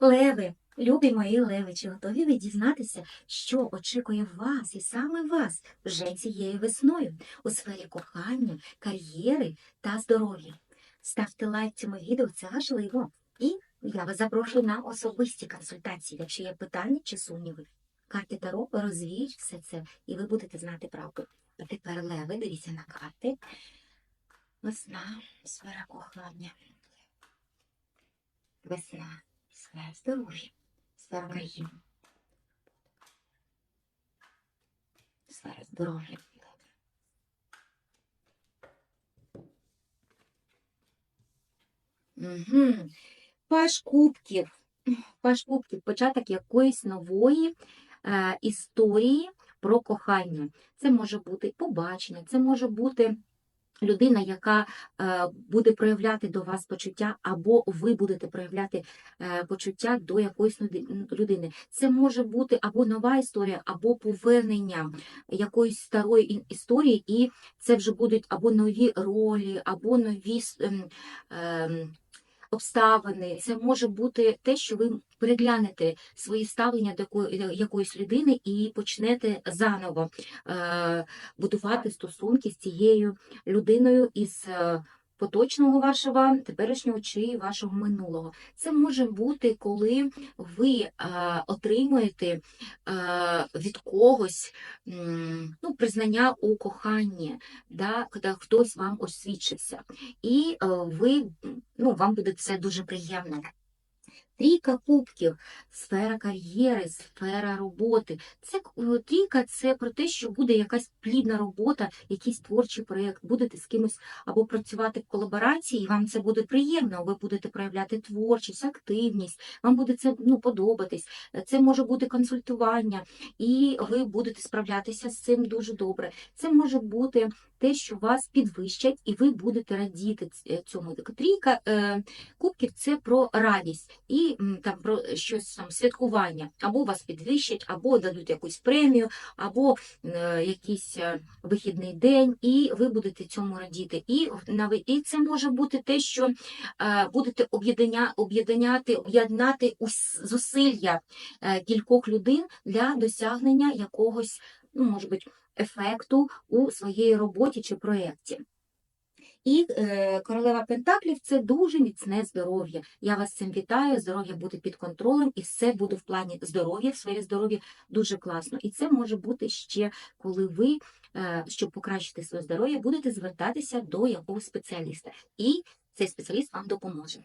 Леви, любі мої леви, чи готові ви дізнатися, що очікує вас і саме вас вже цією весною у сфері кохання, кар'єри та здоров'я? Ставте лайк цьому відео, це важливо. І я вас запрошую на особисті консультації, якщо є питання чи сумніви. Карти Таро розвіють все це, і ви будете знати правду. А тепер леви, дивіться на карти. Весна, сфера кохання. Весна, сфера здоров'я, сфера кар'єри. Сфера здоров'я. Угу. Паш кубків. Паш кубків, початок якоїсь нової е, історії про кохання. Це може бути побачення, це може бути людина, яка е, буде проявляти до вас почуття, або ви будете проявляти е, почуття до якоїсь людини. Це може бути або нова історія, або повернення якоїсь старої історії, і це вже будуть або нові ролі, або нові ем, ем, обставини. Це може бути те, що ви переглянете свої ставлення до якої- якоїсь людини і почнете заново е, будувати стосунки з цією людиною із е, поточного вашого, теперішнього чи вашого минулого. Це може бути, коли ви отримуєте від когось ну, признання у коханні, да, коли хтось вам освічився, І е, ви, ну, вам буде це дуже приємно. Трійка кубків, сфера кар'єри, сфера роботи. Це трійка це про те, що буде якась плідна робота, якийсь творчий проєкт, будете з кимось або працювати в колаборації, і вам це буде приємно. Ви будете проявляти творчість, активність, вам буде це ну, подобатись. Це може бути консультування, і ви будете справлятися з цим дуже добре. Це може бути те, що вас підвищать, і ви будете радіти цьому. Трійка е, кубків це про радість і там про щось там святкування. Або вас підвищать, або дадуть якусь премію, або е, якийсь е, вихідний день, і ви будете цьому радіти. І і це може бути те, що е, будете об'єднаняти, об'єднати зусилля е, кількох людей для досягнення якогось, ну може бути, ефекту у своїй роботі чи проєкті. І е, королева Пентаклів це дуже міцне здоров'я. Я вас цим вітаю. Здоров'я буде під контролем, і все буде в плані здоров'я, в сфері здоров'я дуже класно. І це може бути ще, коли ви, е, щоб покращити своє здоров'я, будете звертатися до якогось спеціаліста. І цей спеціаліст вам допоможе.